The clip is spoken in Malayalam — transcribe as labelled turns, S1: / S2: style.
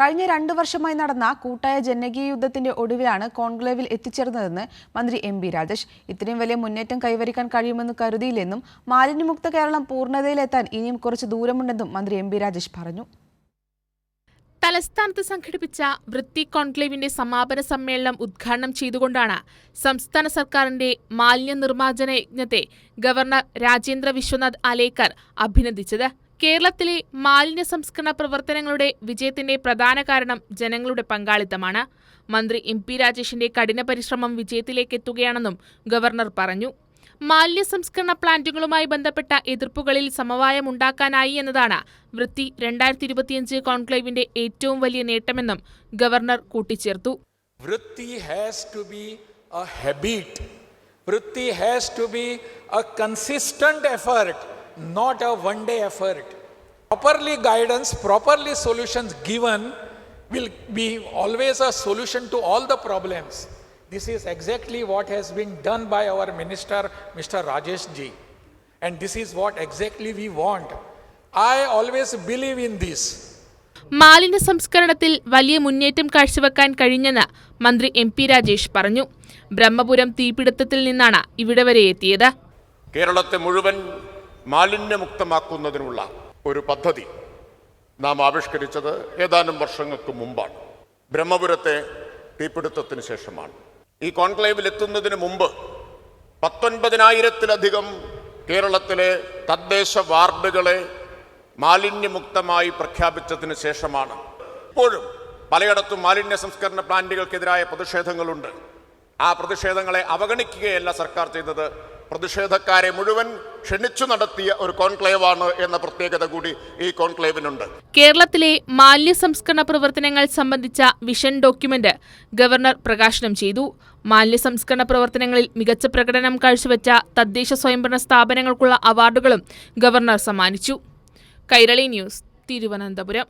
S1: കഴിഞ്ഞ രണ്ടു വർഷമായി നടന്ന കൂട്ടായ ജനകീയ യുദ്ധത്തിന്റെ ഒടുവിലാണ് കോൺക്ലേവിൽ എത്തിച്ചേർന്നതെന്ന് മന്ത്രി എം ബി രാജേഷ്. ഇത്രയും വലിയ മുന്നേറ്റം കൈവരിക്കാൻ കഴിയുമെന്ന് കരുതിയില്ലെന്നും മാലിന്യമുക്ത കേരളം പൂർണതയിലെത്താൻ ഇനിയും കുറച്ച് ദൂരമുണ്ടെന്നും മന്ത്രി എം ബി രാജേഷ് പറഞ്ഞു.
S2: തലസ്ഥാനത്ത് സംഘടിപ്പിച്ച വൃത്തി കോൺക്ലേവിന്റെ സമാപന സമ്മേളനം ഉദ്ഘാടനം ചെയ്തുകൊണ്ടാണ് സംസ്ഥാന സർക്കാരിന്റെ മാലിന്യ നിർമ്മാർജന യജ്ഞത്തെ ഗവർണർ രാജേന്ദ്ര വിശ്വനാഥ് അലേക്കർ അഭിനന്ദിച്ചത്. കേരളത്തിലെ മാലിന്യ സംസ്കരണ പ്രവർത്തനങ്ങളുടെ വിജയത്തിന്റെ പ്രധാന കാരണം ജനങ്ങളുടെ പങ്കാളിത്തമാണ്. മന്ത്രി എം പി രാജേഷിന്റെ കഠിന പരിശ്രമം വിജയത്തിലേക്ക് എത്തുകയാണെന്നും ഗവർണർ പറഞ്ഞു. മാലിന്യ സംസ്കരണ പ്ലാന്റുകളുമായി ബന്ധപ്പെട്ട എതിർപ്പുകളിൽ സമവായം ഉണ്ടാക്കാനായി എന്നതാണ് വൃത്തി രണ്ടായിരത്തി ഇരുപത്തിയഞ്ച് കോൺക്ലേവിന്റെ ഏറ്റവും വലിയ നേട്ടമെന്നും ഗവർണർ കൂട്ടിച്ചേർത്തു.
S3: Vritti has to be a habit Vritti has to be a consistent effort, not a one day effort. Properly guidance, properly solutions given will be always a solution to all the problems. This is exactly what has been done by our minister, Mr. Rajesh ji. And this is what exactly we want. I always believe in this.
S2: മാലിന്യ സംസ്കരണത്തിൽ വലിയ മുന്നേറ്റം കാഴ്ചവെക്കാൻ കഴിഞ്ഞെന്ന് മന്ത്രി എം പി രാജേഷ് പറഞ്ഞു ബ്രഹ്മപുരം തീപിടുത്തത്തിൽ നിന്നാണ് ഇവിടെ വരെ എത്തിയത്
S4: കേരളത്തെ മുഴുവൻ മാലിന്യമുക്തമാക്കുന്നതിനുള്ള ഒരു പദ്ധതി നാം ആവിഷ്കരിച്ചത് ഏതാനും വർഷങ്ങൾക്ക് മുമ്പാണ്. ബ്രഹ്മപുരത്തെ തീപിടുത്തത്തിന് ശേഷമാണ്. ഈ കോൺക്ലേവിൽ എത്തുന്നതിന് മുമ്പ് പത്തൊൻപതിനായിരത്തിലധികം കേരളത്തിലെ തദ്ദേശ വാർഡുകളെ മാലിന്യമുക്തമായി പ്രഖ്യാപിച്ചതിന് ശേഷമാണ്. ഇപ്പോഴും പലയിടത്തും മാലിന്യ സംസ്കരണ പ്ലാന്റുകൾക്കെതിരായ പ്രതിഷേധങ്ങളുണ്ട്. ആ പ്രതിഷേധങ്ങളെ അവഗണിക്കുകയല്ല സർക്കാർ ചെയ്തത്. പ്രതിഷേധക്കാരെ മുഴുവൻ ക്ഷണിച്ചു നടത്തിയ ഒരു കോൺക്ലേവാണ് എന്ന പ്രത്യേകത കൂടി ഈ കോൺക്ലേവിനുണ്ട്.
S2: കേരളത്തിലെ മാലിന്യ സംസ്കരണ പ്രവർത്തനങ്ങൾ സംബന്ധിച്ച വിഷൻ ഡോക്യുമെന്റ് ഗവർണർ പ്രകാശനം ചെയ്തു. മാലിന്യ സംസ്കരണ പ്രവർത്തനങ്ങളിൽ മികച്ച പ്രകടനം കാഴ്ചവെച്ച തദ്ദേശ സ്വയംഭരണ സ്ഥാപനങ്ങൾക്കുള്ള അവാർഡുകളും ഗവർണർ സമ്മാനിച്ചു. കൈരളി ന്യൂസ് തിരുവനന്തപുരം.